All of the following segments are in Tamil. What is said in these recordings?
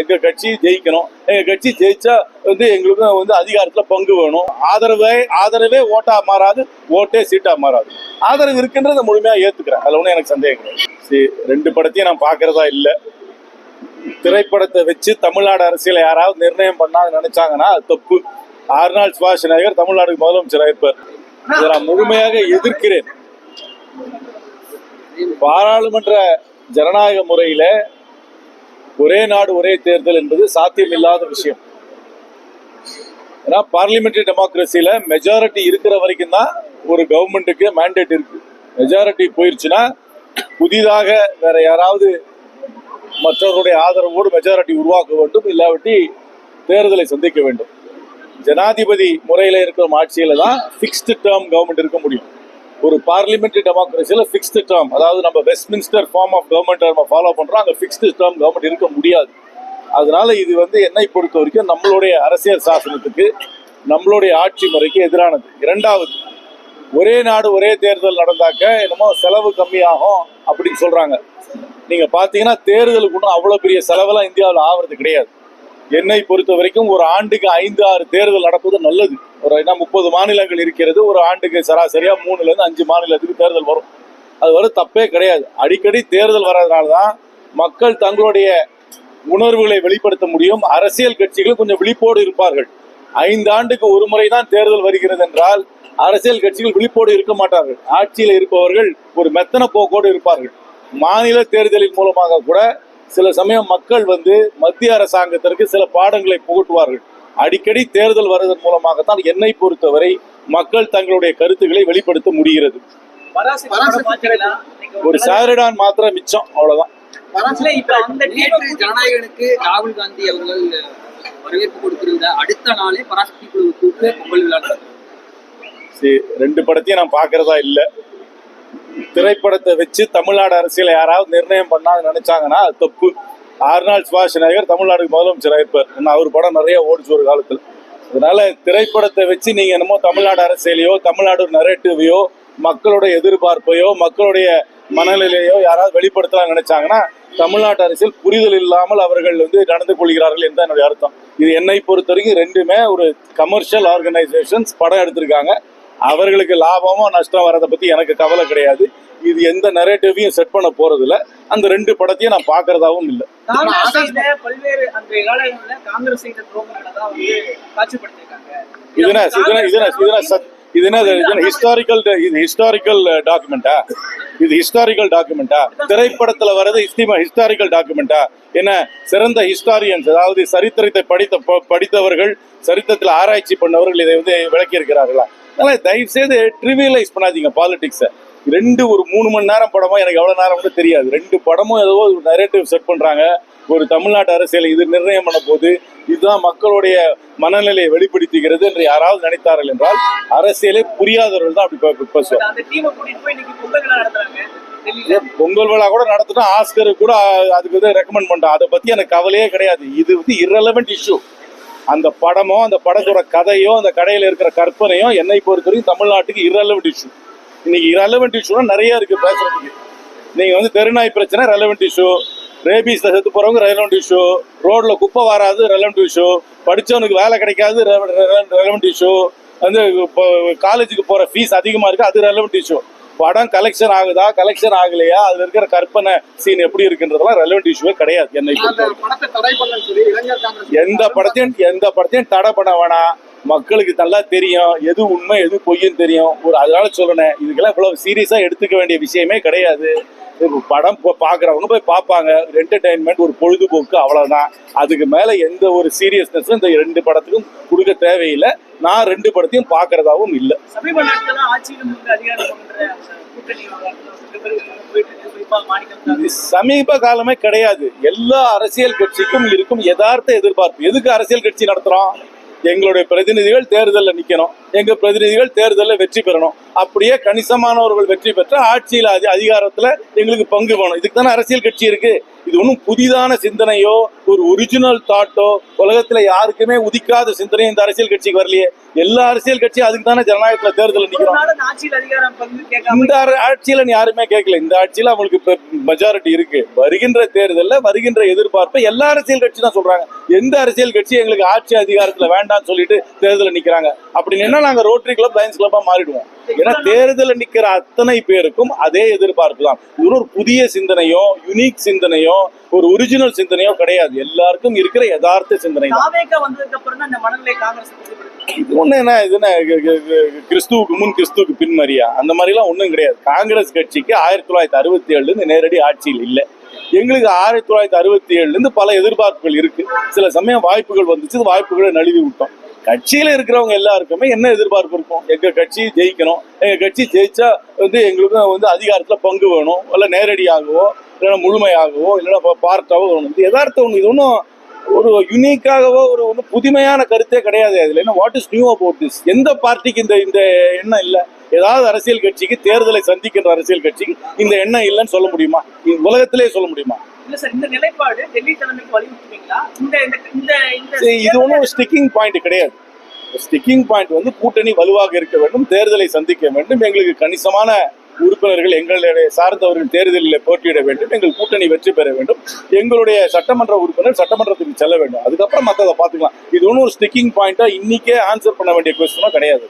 எங்க கட்சி ஜெயிக்கணும். எங்க கட்சி ஜெயிச்சா வந்து எங்களுக்கு வந்து அதிகாரத்துல பங்கு வேணும். ஆதரவே ஆதரவே ஓட்டா மாறாது ஓட்டே சீட்டா மாறாது. ஆதரவு இருக்குன்றத முழுமையா ஏத்துக்கிறேன். அதுல ஒன்றும் எனக்கு சந்தேகம் கிடையாது. சரி ரெண்டு படத்தையும் நான் பாக்குறதா இல்ல. திரைப்படத்தை வச்சு தமிழ்நாடு அரசியல யாராவது நிர்ணயம் பண்ணா நினைச்சாங்கன்னா அது தப்பு. ஆர்னால்ட் சுவாசிநாயகர் தமிழ்நாடு முதலமைச்சர் இருப்பார். இதை நான் முழுமையாக எதிர்க்கிறேன். பாராளுமன்ற ஜனநாயக முறையில ஒரே நாடு ஒரே தேர்தல் என்பது சாத்தியமில்லாத விஷயம். ஏன்னா பார்லிமெண்ட்ரி டெமோக்ரஸியில மெஜாரிட்டி இருக்கிற வரைக்கும் தான் ஒரு கவர்மெண்ட்டுக்கு மேண்டேட் இருக்கு. மெஜாரிட்டி போயிருச்சுன்னா புதிதாக வேற யாராவது மற்றவர்களுடைய ஆதரவோடு மெஜாரிட்டி உருவாக்க வேண்டும் இல்லாவிட்டி தேர்தலை சந்திக்க வேண்டும். ஜனாதிபதி முறையில இருக்கிற ஆட்சியில தான் ஃபிக்ஸ்டு டேர்ம் கவர்மெண்ட் இருக்க முடியும். ஒரு பார்லிமெண்ட்ரி டெமோக்ரஸியில் ஃபிக்ஸ்டு டேர்ம் அதாவது நம்ம வெஸ்ட்மின்ஸ்டர் ஃபார்ம் ஆஃப் கவர்மெண்ட் நம்ம ஃபாலோ பண்ணுறோம் அங்கே ஃபிக்ஸ்டு டேர்ம் கவர்மெண்ட் இருக்க முடியாது. அதனால இது வந்து என்னை பொறுத்த வரைக்கும் நம்மளுடைய அரசியல் சாசனத்துக்கு நம்மளுடைய ஆட்சி முறைக்கு எதிரானது. இரண்டாவது ஒரே நாடு ஒரே தேர்தல் நடந்தாக்க என்னமோ செலவு கம்மியாகும் அப்படின்னு சொல்கிறாங்க நீங்கள் பார்த்தீங்கன்னா தேர்தலுக்கு ஒன்றும் அவ்வளோ பெரிய செலவெல்லாம் இந்தியாவில் ஆகிறது கிடையாது. என்னை பொறுத்த வரைக்கும் ஒரு ஆண்டுக்கு ஐந்து ஆறு தேர்தல் நடப்பது நல்லது. ஒரு என்ன முப்பது மாநிலங்கள் இருக்கிறது ஒரு ஆண்டுக்கு சராசரியா மூணுலேருந்து அஞ்சு மாநிலத்துக்கு தேர்தல் வரும். அது வர தப்பே கிடையாது. அடிக்கடி தேர்தல் வர்றதுனால தான் மக்கள் தங்களுடைய உணர்வுகளை வெளிப்படுத்த முடியும். அரசியல் கட்சிகள் கொஞ்சம் விழிப்போடு இருப்பார்கள். ஐந்து ஆண்டுக்கு ஒரு முறை தான் தேர்தல் வருகிறது என்றால் அரசியல் கட்சிகள் விழிப்போடு இருக்க மாட்டார்கள். ஆட்சியில் இருப்பவர்கள் ஒரு மெத்தன போக்கோடு இருப்பார்கள். மாநில தேர்தலின் மூலமாக கூட சில சமயம் மக்கள் வந்து மத்திய அரசாங்கத்திற்கு சில பாடங்களை புகட்டுவார்கள். அடிக்கடி தேர்தல் வருவதன் மூலமாகத்தான் என்னை பொறுத்தவரை மக்கள் தங்களுடைய கருத்துக்களை வெளிப்படுத்த முடிகிறது. ஒரு சாரிடான் மாத்திரம் மிச்சம் அவ்வளவுதான். ஜனநாயகனுக்கு ராகுல் காந்தி அவர்கள் வரவேற்பு கொடுத்திருந்த அடுத்த நாளே பராசக்தி குழுவை கூப்பிட்டு பொங்கல் விழா ரெண்டு படத்தையும் நான் பார்க்கறதா இல்ல. திரைப்படத்தை வச்சு தமிழ்நாடு அரசியலை யாராவது நிர்ணயம் பண்ணா நினைச்சாங்கன்னா அது தப்பு. ஆர்னால்ட் சுவாசிநாயகர் தமிழ்நாடுக்கு முதலமைச்சராக இருப்பார் ஏன்னா அவர் படம் நிறைய ஓடிச்சு ஒரு காலத்தில். அதனால திரைப்படத்தை வச்சு நீங்க என்னமோ தமிழ்நாடு அரசியலையோ தமிழ்நாடு நரேட்டிவையோ மக்களுடைய எதிர்பார்ப்பையோ மக்களுடைய மனநிலையோ யாராவது வெளிப்படுத்தலாம் நினைச்சாங்கன்னா தமிழ்நாட்டு அரசியல் புரிதல் இல்லாமல் அவர்கள் வந்து நடந்து கொள்கிறார்கள் என்று என்னுடைய அர்த்தம். இது என்னை பொறுத்த வரைக்கும் ரெண்டுமே ஒரு கமர்ஷியல் ஆர்கனைசேஷன்ஸ் படம் எடுத்திருக்காங்க. அவர்களுக்கு லாபமோ நஷ்டம் வரதை பத்தி எனக்கு கவலை கிடையாது. இது எந்த நரேட்டிவையும் செட் பண்ண போறது இல்ல அந்த ரெண்டு படத்தையும் நான் பாக்குறதாவும் இல்லை. காங்கிரஸ் செய்த பல்வேறு அந்த காலங்களில் காங்கிரஸ் செய்த துரோகங்களை தான் வந்து காட்சிப்படுத்திருக்காங்க இது என்ன இது என்ன இது என்ன இது என்ன சத்- இது என்ன ஹிஸ்டாரிக்கல் இது ஹிஸ்டாரிக்கல் டாக்குமெண்டா இது ஹிஸ்டாரிக்கல் டாக்குமெண்டா திரைப்படத்துல வர்றது ஹிஸ்டாரிக்கல் டாக்குமெண்டா என்ன சிறந்த ஹிஸ்டாரியன்ஸ் அதாவது சரித்திரத்தை படித்த படித்தவர்கள் சரித்திரத்தில் ஆராய்ச்சி பண்ணவர்கள் இதை வந்து விளக்கி இருக்கிறார்களா அதனால தயவு செய்து ட்ரிவியலைஸ் பண்ணாதீங்க பாலிடிக்ஸை ரெண்டு ஒரு மூணு மணி நேரம் படமா எனக்கு எவ்வளவு நேரம் கூட தெரியாது. ரெண்டு படமும் ஏதோ ஒரு நரேட்டிவ் செட் பண்றாங்க. ஒரு தமிழ்நாட்டு அரசியல் இது நிர்ணயம் பண்ண போது இதுதான் மக்களுடைய மனநிலையை வெளிப்படுத்துகிறது என்று யாராவது நினைத்தார்கள் என்றால் அரசியலே புரியாதவர்கள் தான் அப்படி பே- பேசுவாங்க அந்த டீமை கூட்டிட்டு போய் இன்னைக்கு பொங்கல் விழா கூட நடத்தினா ஆஸ்கர் கூட அதுக்கு வந்து ரெக்கமெண்ட் பண்ணிட்டோம் அதை பத்தி எனக்கு கவலையே கிடையாது. இது வந்து இரலவெண்ட் இஷ்யூ அந்த படமோ அந்த படத்தோட கதையோ அந்த கடையில் இருக்கிற கற்பனையோ என்னை பொறுத்தவரைக்கும் தமிழ்நாட்டுக்கு இரலவெண்ட் இஷ்யூ இன்னைக்கு இரலவெண்ட் இஷ்யூனா நிறைய இருக்கு பேசுறதுக்கு. நீங்க வந்து தெருநாய் பிரச்சனை ரெலவெண்ட் இஷ்யூ ரேபீஸ் செத்து போறவங்க ரெலவெண்ட் இஷ்யூ ரோட்ல குப்பை வராது ரெலவெண்ட் இஷ்யூ படிச்சவனுக்கு வேலை கிடைக்காது ரெலவெண்ட் இஷ்யூ வந்து இப்போ காலேஜுக்கு போற ஃபீஸ் அதிகமா இருக்கு அது ரெலவெண்ட் இஷ்யூ படம் கலெக்ஷன் ஆகுதா கலெக்ஷன் ஆகலையா? அதுல இருக்கிற கற்பனை சீன் எப்படி இருக்குன்றதெல்லாம் ரெலவெண்ட் இஷ்யூவே கிடையாது என்னை எந்த படத்தையும் எந்த படத்தையும் தடை பண்ண வேணாம். மக்களுக்கு நல்லா தெரியும். எது உண்மை எது பொய்ன்னு தெரியும். ஒரு அதனால சொல்றேன் இதுக்கெல்லாம் இவ்வளவு சீரியஸா எடுத்துக்க வேண்டிய விஷயமே கிடையாது. படம் பாக்குறவங்க போய் பார்ப்பாங்க என்டர்டைன்மெண்ட் ஒரு பொழுதுபோக்கு அவ்வளவுதான். அதுக்கு மேல எந்த ஒரு சீரியஸ்னஸும் இந்த ரெண்டு படத்துக்கும் கொடுக்க தேவையில்லை. நான் ரெண்டு படத்தையும் பார்க்கறதாவும் இல்லை. சமீப காலமே கிடையாது. எல்லா அரசியல் கட்சிக்கும் இருக்கும் யதார்த்த எதிர்பார்ப்பு. எதுக்கு அரசியல் கட்சி நடத்துறோம்? எங்களுடைய பிரதிநிதிகள் தேர்தலில் நிக்கணும். எங்க பிரதிநிதிகள் தேர்தலில் வெற்றி பெறணும். அப்படியே கணிசமானவர்கள் வெற்றி பெற்ற ஆட்சியில் அதி அதிகாரத்துல எங்களுக்கு பங்கு வேணும். இதுக்கு தானே அரசியல் கட்சி இருக்கு. இது ஒன்றும் புதிதான சிந்தனையோ ஒரு ஒரிஜினல் தாட்டோ உலகத்துல யாருக்குமே உதிக்காத சிந்தனையும் இந்த அரசியல் கட்சிக்கு வரலையே. எல்லா அரசியல் கட்சியும் அதுக்கு தானே ஜனநாயகத்துல தேர்தல் ஒரு நிக்கிறோம் நாள் அந்த ஆட்சியில் அதிகாரம் பங்கு கேட்காம இந்த ஆட்சியில யாருமே கேட்கல. இந்த ஆட்சியில அவங்களுக்கு மெஜாரிட்டி இருக்கு. வருகின்ற தேர்தல்ல வருகின்ற எதிர்பார்ப்பை எல்லா அரசியல் கட்சி தான் சொல்றாங்க. எந்த அரசியல் கட்சி எங்களுக்கு ஆட்சி அதிகாரத்துல வேண்டாம்னு சொல்லிட்டு தேர்தலில் நிக்கிறாங்க. அப்படி நின்னா நாங்க ரோட்டரி கிளப் லயன்ஸ் கிளப்பா மாறிடுவோம். ஏன்னா தேர்தலில் நிக்கிற அத்தனை பேருக்கும் அதே எதிர்பார்ப்பு தான். இது ஒரு புதிய சிந்தனையோ யுனிக் சிந்தனையோ ஒரு ஒரிஜினல் சிந்தனையோ கிடையாது. எல்லாருக்கும் இருக்கிற யதார்த்த சிந்தனை. இது ஒண்ணு என்ன இது என்ன கிறிஸ்துவுக்கு முன் கிறிஸ்துவுக்கு பின் மரியா அந்த மாதிரிலாம் ஒன்றும் கிடையாது. காங்கிரஸ் கட்சிக்கு ஆயிரத்தி தொள்ளாயிரத்தி அறுபத்தி ஏழுல இருந்து நேரடி ஆட்சியில் இல்லை. எங்களுக்கு ஆயிரத்தி தொள்ளாயிரத்தி அறுபத்தி ஏழுல இருந்து பல எதிர்பார்ப்புகள் இருக்கு. சில சமயம் வாய்ப்புகள் வந்துச்சு வாய்ப்புகளை நழுவி விட்டோம். கட்சியில இருக்கிறவங்க எல்லாருக்குமே என்ன எதிர்பார்ப்பு இருக்கும்? எங்க கட்சி ஜெயிக்கணும். எங்க கட்சி ஜெயிச்சா வந்து எங்களுக்கும் வந்து அதிகாரத்துல பங்கு வேணும் இல்ல நேரடியாகவோ இல்லைன்னா முழுமையாகவோ இல்லைன்னா பார்ட்டாவோ இது யதார்த்தம் ஒண்ணு இது ஒன்றும் ஒரு யுனிக்காகவோ ஒரு ஒன்றும் புதுமையான கருத்தே கிடையாது அதுல. என்ன what is new about this எந்த பார்ட்டிக்கு இந்த இந்த எண்ணம் இல்லை? ஏதாவது அரசியல் கட்சிக்கு தேர்தலை சந்திக்கின்ற அரசியல் கட்சிக்கு இந்த எண்ணம் இல்லைன்னு சொல்ல முடியுமா? உலகத்திலே சொல்ல முடியுமா? இது ஒன்றும் ஸ்டிக்கிங் பாயிண்ட் கிடையாது. ஸ்டிக்கிங் பாயிண்ட் வந்து கூட்டணி வலுவாக இருக்க வேண்டும் தேர்தலை சந்திக்க வேண்டும். எங்களுக்கு கணிசமான உறுப்பினர்கள் எங்களுடைய சார்ந்தவர்கள் தேர்தலில் போட்டியிட வேண்டும். எங்கள் கூட்டணி வெற்றி பெற வேண்டும். எங்களுடைய சட்டமன்ற உறுப்பினர் சட்டமன்றத்துக்கு செல்ல வேண்டும். அதுக்கப்புறம் மற்றதை பார்த்துக்கலாம். இது ஒன்றும் ஒரு ஸ்டிக்கிங் பாயிண்டா இன்னைக்கே ஆன்சர் பண்ண வேண்டிய கொஸ்டினும் கிடையாது.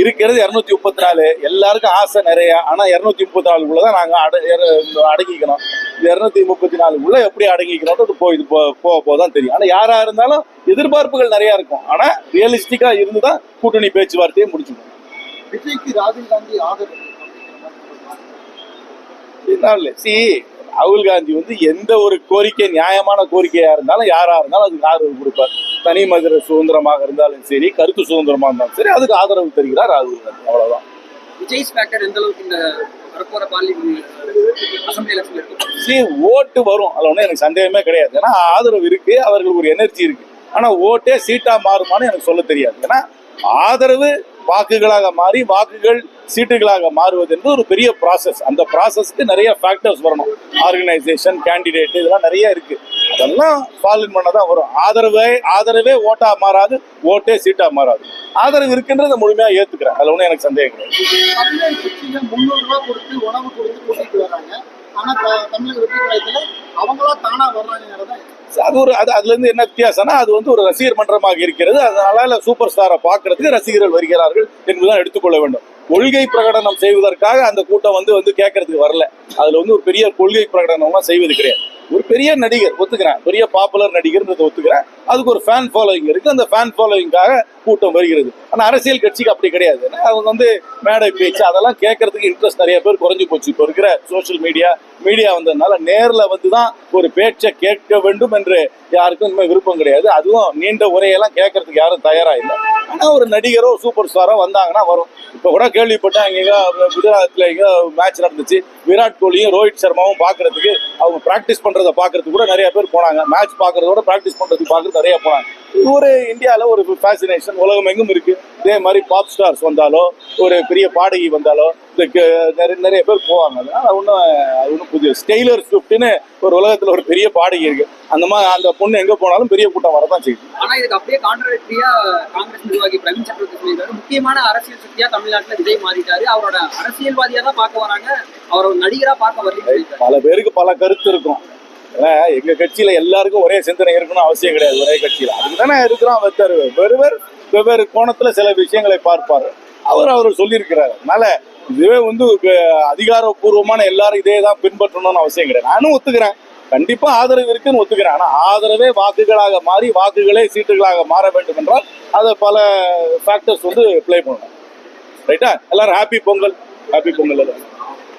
இருக்கிறது இருநூத்தி முப்பத்தி நாலு. எல்லாருக்கும் ஆசை நிறைய. ஆனா இருநூத்தி முப்பத்தி நாலுக்குள்ள தான் நாங்க அடங்கிக்கணும். இருநூத்தி முப்பத்தி நாலுக்குள்ள எப்படி அடங்கிக்கணும் அது போய் இது போக போதான் தெரியும். ஆனா யாரா இருந்தாலும் எதிர்பார்ப்புகள் நிறைய இருக்கும். ஆனா ரியலிஸ்டிக்கா இருந்துதான் கூட்டணி பேச்சுவார்த்தையை முடிச்சுக்கணும் விஜய்க்கு ராகுல் காந்தி ஆதரவு சி ராகுல் காந்தி வந்து எந்த ஒரு கோரிக்கை நியாயமான கோரிக்கையா இருந்தாலும் யாரா இருந்தாலும் அதுக்கு ஆதரவு கொடுப்பார். தனி மனித சுதந்திரமாக இருந்தாலும் சரி கருத்து சுதந்திரமா இருந்தாலும் சரி அதுக்கு ஆதரவு தருகிறார் ராகுல் காந்தி. அவ்வளவுதான். விஜய் எந்த அளவுக்கு இந்த ஓட்டு வரும். அதுல ஒன்றும் எனக்கு சந்தேகமே கிடையாது. ஏன்னா ஆதரவு இருக்கு அவர்களுக்கு ஒரு எனர்ஜி இருக்கு. ஆனா ஓட்டே சீட்டா மாறுமான்னு எனக்கு சொல்ல தெரியாது. ஏன்னா ஆதரவு வாக்குகளாக மாறி வாக்குகள் சீட்டுகளாக மாறுவது என்பது ஒரு பெரிய ப்ராசஸ் அந்த ப்ராசஸ்க்கு நிறைய ஃபேக்டர்ஸ் வரணும். ஆர்கனைசேஷன் கேண்டிடேட் இதெல்லாம் நிறைய இருக்கு. அதெல்லாம் ஃபாலோ பண்ண தான் வரும். ஆதரவே ஆதரவே ஓட்டா மாறாது ஓட்டே சீட்டா மாறாது. ஆதரவு இருக்குன்றதை முழுமையா ஏத்துக்கிறேன். அதுல ஒன்றும் எனக்கு சந்தேகம் கிடையாது. அது ஒரு அது அதுல இருந்து என்ன வித்தியாசம்னா அது வந்து ஒரு ரசிகர் மன்றமாக இருக்கிறது. அதனால சூப்பர் ஸ்டாரை பார்க்கறதுக்கு ரசிகர்கள் வருகிறார்கள் என்பதுதான் எடுத்துக்கொள்ள வேண்டும். கொள்கை பிரகடனம் செய்வதற்காக அந்த கூட்டம் வந்து வந்து கேட்கறதுக்கு வரல. அதுல வந்து ஒரு பெரிய கொள்கை பிரகடனம்லாம் செய்வது கிடையாது. ஒரு பெரிய நடிகர் ஒத்துக்கிறேன். பெரிய பாப்புலர் நடிகர்ன்றதை ஒத்துக்கிறேன். அதுக்கு ஒரு ஃபேன் ஃபாலோவிங் இருக்குது அந்த ஃபேன் ஃபாலோவிங்காக கூட்டம் வருகிறது. ஆனால் அரசியல் கட்சிக்கு அப்படி கிடையாது. அவங்க வந்து மேடை பேச்சு அதெல்லாம் கேட்கறதுக்கு இன்ட்ரெஸ்ட் நிறைய பேர் குறைஞ்சு போச்சு. இப்போ இருக்கிற சோஷியல் மீடியா மீடியா வந்ததுனால நேரில் வந்து தான் ஒரு பேச்சை கேட்க வேண்டும் என்று யாருக்கும் இனிமேல் விருப்பம் கிடையாது. அதுவும் நீண்ட உரையெல்லாம் கேட்கறதுக்கு யாரும் தயாராக இல்லை. ஆனால் ஒரு நடிகரோ சூப்பர் ஸ்டாரோ வந்தாங்கன்னா வரும். இப்போ கூட கேள்விப்பட்டேன் எங்கேயோ குஜராத்தில் எங்கேயோ மேட்ச் நடந்துச்சு. விராட் கோலியும் ரோஹித் சர்மாவும் பார்க்கறதுக்கு அவங்க ப்ராக்டிஸ் பண்றதை பார்க்கறதுக்கு கூட நிறைய பேர் போனாங்க. மேட்ச் பார்க்கறதோட ப்ராக்டிஸ் பண்றதுக்கு பார்க்கறது நிறைய போனாங்க. இது ஒரு இந்தியாவில் ஒரு ஃபேசினேஷன் உலகம் எங்கும் இருக்கு. இதே மாதிரி பாப் ஸ்டார்ஸ் வந்தாலோ ஒரு பெரிய பாடகி வந்தாலோ இந்த க- நிறைய நிறைய பேர் போவாங்க. அதனால ஒன்றும் அது ஒன்றும் புதிய ஸ்டெய்லர் ஸ்விஃப்ட்னு ஒரு உலகத்தில் ஒரு பெரிய பாடகி இருக்கு. அந்த மாதிரி அந்த பொண்ணு எங்கே போனாலும் பெரிய கூட்டம் வரதான் செய்யுது. ஆனா இதுக்கு அப்படியே கான்ட்ரவர்சியா காங்கிரஸ் நிர்வாகி பிரவீன் சக்கரவர்த்தி முக்கியமான அரசியல் சக்தியா தமிழ்நாட்டுல விஜய் மாறிட்டாரு. அவரோட அரசியல்வாதியா தான் பார்க்க வராங்க. அவர் ஒரு நடிகரா பார்க்க சொல்லியிருக்காரு. பல பேருக்கு பல கருத்து இருக்கும். ஏன்னா எங்க கட்சியில எல்லாருக்கும் ஒரே சிந்தனை இருக்கணும் அவசியம் கிடையாது ஒரே கட்சியில. அதுக்கு தானே இருக்கிறோம் வெவ்வேறு வெறுவர் வெவ்வேறு கோணத்துல சில விஷயங்களை பார்ப்பார். அவர் அவர் சொல்லியிருக்கிறாரு. அதனால இதுவே வந்து அதிகாரப்பூர்வமான எல்லாரும் இதே தான் பின்பற்றணும்னு அவசியம் கிடையாது. நானும் ஒத்துக்கிறேன். கண்டிப்பா ஆதரவு இருக்குன்னு ஒத்துக்கிறேன். ஆனா ஆதரவே வாக்குகளாக மாறி வாக்குகளே சீட்டுகளாக மாற வேண்டும் என்றால் அதை பல ஃபேக்டர்ஸ் வந்து ப்ளே பண்ணணும். ரைட்டா எல்லாரும் ஹாப்பி பொங்கல். ஹாப்பி பொங்கல். எல்லாரும்